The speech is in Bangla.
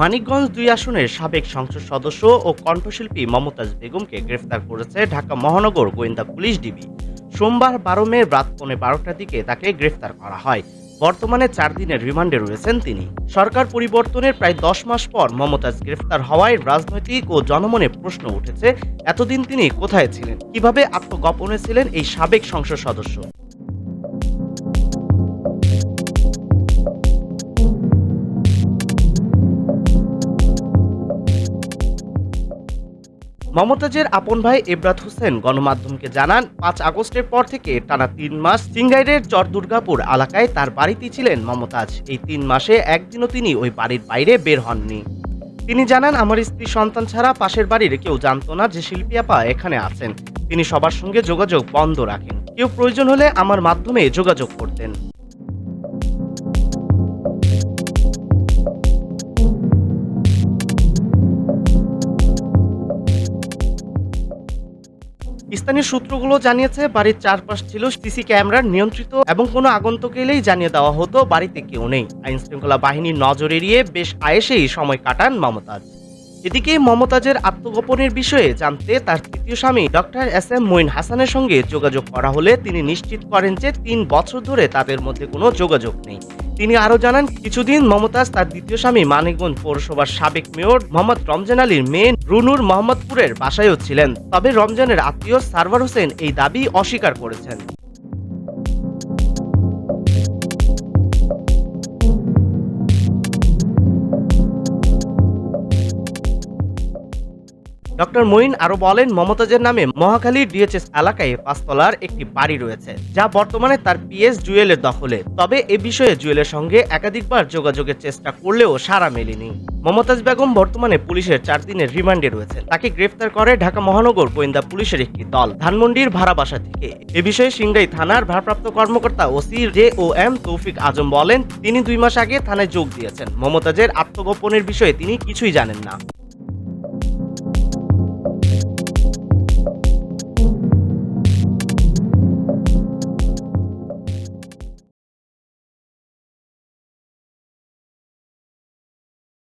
মানিকগঞ্জ দুই আসনের সাবেক সংসদ সদস্য ও কণ্ঠশিল্পী মমতাজ বেগমকে গ্রেফতার করেছে ঢাকা মহানগর গোয়েন্দা পুলিশ ডিবি। সোমবার বারো মে রাত পৌনে বারোটার দিকে তাকে গ্রেফতার করা হয়। বর্তমানে চার দিনের রিমান্ডে রয়েছেন তিনি। সরকার পরিবর্তনের প্রায় দশ মাস পর মমতাজ গ্রেফতার হওয়ায় রাজনৈতিক ও জনমনে প্রশ্ন উঠেছে, এতদিন তিনি কোথায় ছিলেন? কীভাবে আত্মগোপনে ছিলেন এই সাবেক সংসদ সদস্য? মমতাজের আপন ভাই ইবরাত হোসেন গণমাধ্যমকে জানান, পাঁচ আগস্টের পর থেকে টানা তিন মাস সিঙ্গাইরের চর দুর্গাপুর এলাকায় তার বাড়িতে ছিলেন মমতাজ। এই তিন মাসে একদিনও তিনি ওই বাড়ির বাইরে বের হননি। তিনি জানান, আমার স্ত্রী সন্তান ছাড়া পাশের বাড়ির কেউ জানতো না যে শিল্পী আপা এখানে আছেন। তিনি সবার সঙ্গে যোগাযোগ বন্ধ রাখেন। কেউ প্রয়োজন হলে আমার মাধ্যমে যোগাযোগ করতেন। স্থানীয় সূত্রগুলো জানিয়েছে, বাড়ির চারপাশ ছিল সিসি ক্যামেরার নিয়ন্ত্রিত এবং কোনো আগন্তুক এলেই জানিয়ে দেওয়া হতো, বাড়িতে কেউ নেই। আইন শৃঙ্খলা বাহিনীর নজর এড়িয়ে বেশ আয়েসেই সময় কাটান মমতাজ। এদিকে মমতাজের আত্মগোপনের বিষয়ে জানতে তার তৃতীয় স্বামী ডক্টর এস এম মঈন হাসানের সঙ্গে যোগাযোগ করা হলে তিনি নিশ্চিত করেন যে তিন বছর ধরে তাদের মধ্যে কোনো যোগাযোগ নেই। তিনি আরও জানান, কিছুদিন মমতাজ তার দ্বিতীয় স্বামী মানিকগঞ্জ পৌরসভার সাবেক মেয়র মোহাম্মদ রমজান আলীর মেয়ে রুনুর মোহাম্মদপুরের বাসায়ও ছিলেন। তবে রমজানের আত্মীয় সারওয়ার হোসেন এই দাবি অস্বীকার করেছেন। ডক্টর মঈন আরও বলেন, মমতাজের নামে মহাখালী ডিএচএস এলাকায় পাঁচতলার একটি বাড়ি রয়েছে, যা বর্তমানে তার পিএস জুয়েলের দখলে। তবে এ বিষয়ে জুয়েলের সঙ্গে একাধিকবার যোগাযোগের চেষ্টা করলেও সাড়া মেলেনি। মমতাজ বেগম বর্তমানে পুলিশের চার দিনের রিমান্ডে রয়েছে। তাকে গ্রেফতার করে ঢাকা মহানগর গোয়েন্দা পুলিশের একটি দল, ধানমন্ডির ভাড়া বাসা থেকে। এ বিষয়ে সিংড়াই থানার ভারপ্রাপ্ত কর্মকর্তা ওসি জে ও এম তৌফিক আজম বলেন, তিনি দুই মাস আগে থানায় যোগ দিয়েছেন। মমতাজের আত্মগোপনের বিষয়ে তিনি কিছুই জানেন না।